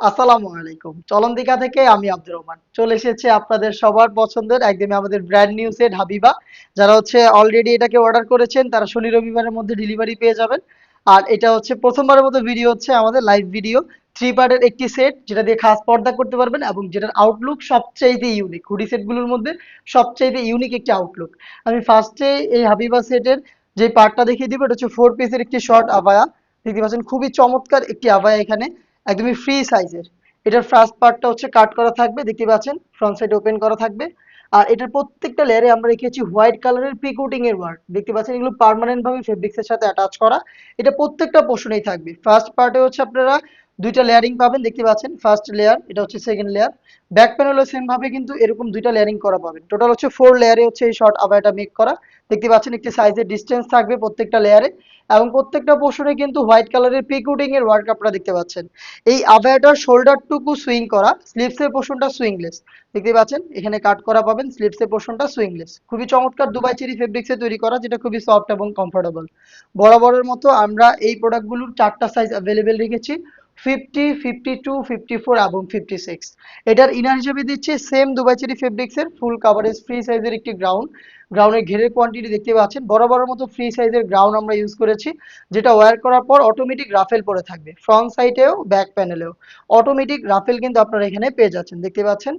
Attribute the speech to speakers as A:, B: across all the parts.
A: আসসালামু আলাইকুম। চলন দিঘা থেকে আমি আব্দুর রহমান। চলে এসেছে আপনাদের সবার পছন্দের, একদমই আমাদের ব্র্যান্ড নিউ সেট হাবিবা। যারা হচ্ছে অলরেডি এটাকে অর্ডার করেছেন, তারা শনি রবিবারের মধ্যে ডেলিভারি পেয়ে যাবেন। আর এটা হচ্ছে প্রথমবারের মতো ভিডিও হচ্ছে আমাদের লাইভ ভিডিও থ্রি পার্টের একটি সেট যেটা দিয়ে খাস পর্দা করতে পারবেন এবং যেটার আউটলুক সবচাইতে ইউনিক হুডি সেটগুলোর মধ্যে সবচাইতে ইউনিক একটি আউটলুক আমি ফার্স্টে এই হাবিবা সেটের যে পার্টটা দেখিয়ে দিব, এটা হচ্ছে ফোর পিসের একটি শর্ট আবায়া দেখতে পাচ্ছেন, খুবই চমৎকার একটি আবায়া এখানে। একদমই ফ্রি সাইজের এটার ফার্স্ট পার্টটা হচ্ছে কাট করা থাকবে, দেখতে পাচ্ছেন? ফ্রন্ট সাইড ওপেন করা থাকবে। আর এটার প্রত্যেকটা লেয়ারে আমরা রেখেছি হোয়াইট কালারের প্রি কোটিং এর ওয়ার্ক দেখতে পাচ্ছেন, এগুলো পার্মানেন্ট ভাবে ফেব্রিক্সের সাথে অ্যাটাচ করা। এটা প্রত্যেকটা পোর্শনেই থাকবে। ফার্স্ট পার্টে হচ্ছে আপনারা দুইটা লেয়ারিং পাবেন, দেখতে পাচ্ছেন ফার্স্ট লেয়ার এটা হচ্ছে সেকেন্ড লেয়ার ব্যাক প্যানেলও ভাবে, কিন্তু এরকম দুইটা লেয়ারিং করা পাবেন। টোটাল হচ্ছে ফোর লেয়ারে হচ্ছে এই শর্ট আবায়াটা মেক করা। দেখতে পাচ্ছেন, একটি সাইজের ডিস্টেন্স থাকবে প্রত্যেকটা লেয়ারে এবং প্রত্যেকটা পোর্শনে কিন্তু হোয়াইট কালারের প্রিকুটিং এর ওয়ার্ক আপনারা দেখতে পাচ্ছেন। এই আবায়াটার শোল্ডারটুকু সুইং করা স্লিভসের পোর্শনটা সুইংলেস দেখতে পাচ্ছেন, এখানে কাট করা পাবেন স্লিভসের পোর্শনটা সুইংলেস খুবই চমৎকার দুবাই চেরি ফেব্রিক্সে তৈরি করা, যেটা খুবই সফট এবং কমফোর্টেবল বরাবরের মতো আমরা এই প্রোডাক্টগুলোর চারটা সাইজ অ্যাভেলেবেল রেখেছি। Fifty fifty two fifty four এবং ফিফটি সিক্স এটার ইনার হিসেবে দিচ্ছি সেম দুবাই চেরি ফেব্রিক্সের ফুল কাভারেজ ফ্রি সাইজের একটি গ্রাউন্ড গ্রাউন্ডের ঘেরের কোয়ান্টিটি দেখতে পাচ্ছেন বরাবরের মতো ফ্রি সাইজের গ্রাউন্ড আমরা ইউজ করেছি, যেটা ওয়ার করার পর অটোমেটিক রাফেল পরে থাকবে ফ্রন্ট সাইডেও ব্যাক প্যানেলেও অটোমেটিক রাফেল কিন্তু আপনারা এখানে পেয়ে যাচ্ছেন, দেখতে পাচ্ছেন?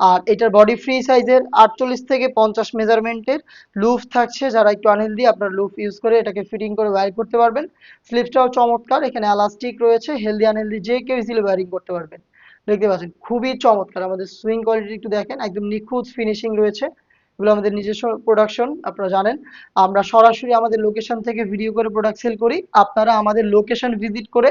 A: আর এটার বডি ফ্রি সাইজের আটচল্লিশ থেকে পঞ্চাশ মেজারমেন্টের লুফ থাকছে। যারা একটু আনহেলদি আপনার লুফ ইউজ করে এটাকে ফিটিং করে ওয়্যার করতে পারবেন। স্লিপসটাও চমৎকার, এখানে এলাস্টিক রয়েছে হেলদি আনহেলদি যে কেউ ইজিলি ওয়্যারিং করতে পারবেন। দেখতে পাচ্ছেন, খুবই চমৎকার। আমাদের সুইং কোয়ালিটি একটু দেখেন, একদম নিখুঁত ফিনিশিং রয়েছে। এগুলো আমাদের নিজস্ব প্রোডাকশন আপনারা জানেন। আমরা সরাসরি আমাদের লোকেশন থেকে ভিডিও করে প্রোডাক্ট সেল করি। আপনারা আমাদের লোকেশন ভিজিট করে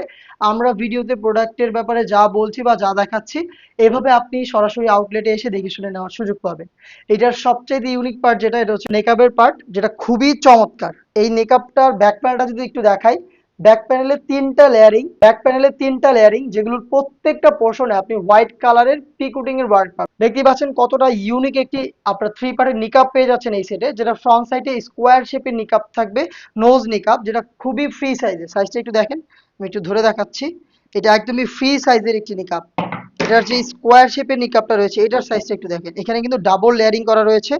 A: আমরা ভিডিওতে প্রোডাক্টের ব্যাপারে যা বলছি বা যা দেখাচ্ছি, এভাবে আপনি সরাসরি আউটলেটে এসে দেখে শুনে নেওয়ার সুযোগ পাবেন। এটার সবচেয়ে ইউনিক পার্ট যেটা, এটা হচ্ছে নেকআপের পার্ট যেটা খুবই চমৎকার। এই নেকআপটার ব্যাক প্যানেলটা যদি একটু দেখাই ব্যাক প্যানেলে তিনটা লেয়ারিং ব্যাক প্যানেলে তিনটা লেয়ারিং যেগুলোর প্রত্যেকটা পোর্শনে আপনি হোয়াইট কালারের পিকুটিং এর ওয়ার্ক পাবেন। দেখতে পাচ্ছেন কতটা ইউনিক একটি আপনার থ্রি পার্টের নিকাপ পেয়ে যাচ্ছেন এই সেটে যেটা ফ্রন্ট সাইডে স্কোয়ার শেপের নিকাপ থাকবে নোজ নিকাপ যেটা খুবই ফ্রি সাইজের সাইজটা একটু দেখেন, আমি একটু ধরে দেখাচ্ছি। এটা একদমই ফ্রি সাইজের একটি নিকাপ এটার যে স্কোয়ার শেপের নিকাপটা রয়েছে, এটার সাইজটা একটু দেখেন। এখানে কিন্তু ডাবল লেয়ারিং করা রয়েছে।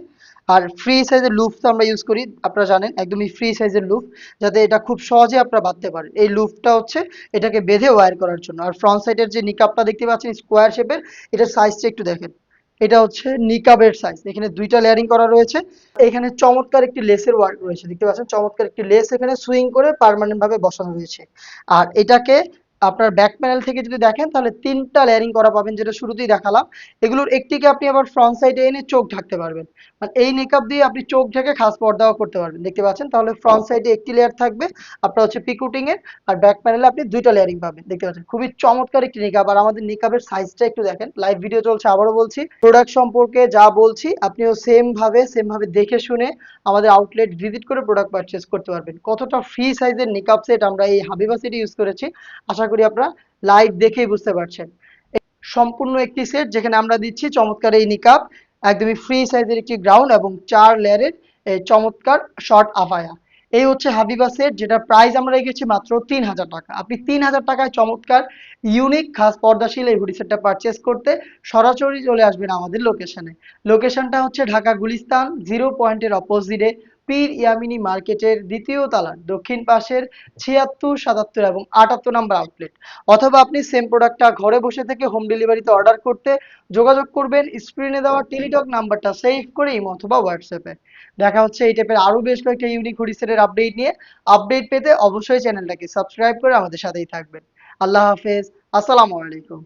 A: আর ফ্রি সাইজের লুফ তো আমরা ইউজ করি, আপনারা জানেন, একদমই ফ্রি সাইজের লুফ যাতে এটা খুব সহজে আপনারা বাঁধতে পারেন। এই লুফটা হচ্ছে এটাকে বেঁধে ওয়ার করার জন্য। আর ফ্রন্ট সাইডের যে নিকাপটা দেখতে পাচ্ছেন স্কোয়ার শেপের এটার সাইজটা একটু দেখেন। এটা হচ্ছে নিকাবের সাইজ এখানে দুইটা লেয়ারিং করা রয়েছে। এখানে চমৎকার একটি লেসের ওয়ার্ক রয়েছে, দেখতে পাচ্ছেন? চমৎকার একটি লেস এখানে সুইং করে পার্মানেন্ট ভাবে বসানো রয়েছে। আর এটাকে আপনার ব্যাক প্যানেল থেকে যদি দেখেন, তাহলে তিনটা লেয়ারিং করা পাবেন যেটা শুরুতেই দেখালাম। এগুলোর একটিকে আপনি আবার ফ্রন্ট সাইডে এনে চোখ ঢাকতে পারবেন। মানে এই মেকআপ দিয়ে আপনি চোখ ঢেকে খাস পর্দাও করতে পারবেন, দেখতে পাচ্ছেন? তাহলে ফ্রন্ট সাইডে একটি লেয়ার থাকবে, আপনার হচ্ছে পিকুটিং এর, আর ব্যাক প্যানেলে আপনি দুইটা লেয়ারিং পাবেন, দেখতে পাচ্ছেন? খুবই চমৎকার একটি নিকাপ আর আমাদের নিকাপের সাইজটা একটু দেখেন। লাইভ ভিডিও চলছে, আবারও বলছি। প্রোডাক্ট সম্পর্কে যা বলছি, আপনিও সেম ভাবে সেম ভাবে দেখে শুনে আমাদের আউটলেট ভিজিট করে প্রোডাক্ট পারচেজ করতে পারবেন। কতটা ফ্রি সাইজের নিকাপ সেট আমরা এই হাবিবা সেট ইউজ করেছি, আশা করি আপনারা লাইভ দেখেই বুঝতে পারছেন। সম্পূর্ণ একটি সেট যেখানে আমরা দিচ্ছি চমৎকার এই নিকাপ একদমই ফ্রি সাইজের একটি গ্রাউন্ড এবং চার লেয়ারের চমৎকার শর্ট আফায়া এই হচ্ছে হাবিবা সেট যেটা প্রাইস আমরা রেখেছি মাত্র তিন হাজার টাকা। আপনি তিন হাজার টাকায় চমৎকার ইউনিক খাস পর্দাশীল এই হুডি সেটটা পারচেস করতে সরাসরি চলে আসবেন আমাদের লোকেশনে লোকেশনটা হচ্ছে ঢাকা গুলিস্তান জিরো পয়েন্টের অপোজিটে পীর ইয়ামিনী মার্কেটের দ্বিতীয় তালার দক্ষিণ পাশের ছিয়াত্তর, সাতাত্তর এবং আটাত্তর নাম্বার আউটলেট অথবা আপনি সেম প্রোডাক্টটা ঘরে বসে থেকে হোম ডেলিভারিতে অর্ডার করতে যোগাযোগ করবেন স্ক্রিনে দেওয়া টেলিটক নাম্বারটা সেভ করে ইমো অথবা হোয়াটসঅ্যাপে দেখা হচ্ছে এই টাইপের আরও বেশ কয়েকটা ইউনিক হুডিসেটের আপডেট নিয়ে। আপডেট পেতে অবশ্যই চ্যানেলটাকে সাবস্ক্রাইব করে আমাদের সাথেই থাকবেন। আল্লাহ হাফেজ, আসসালামু আলাইকুম।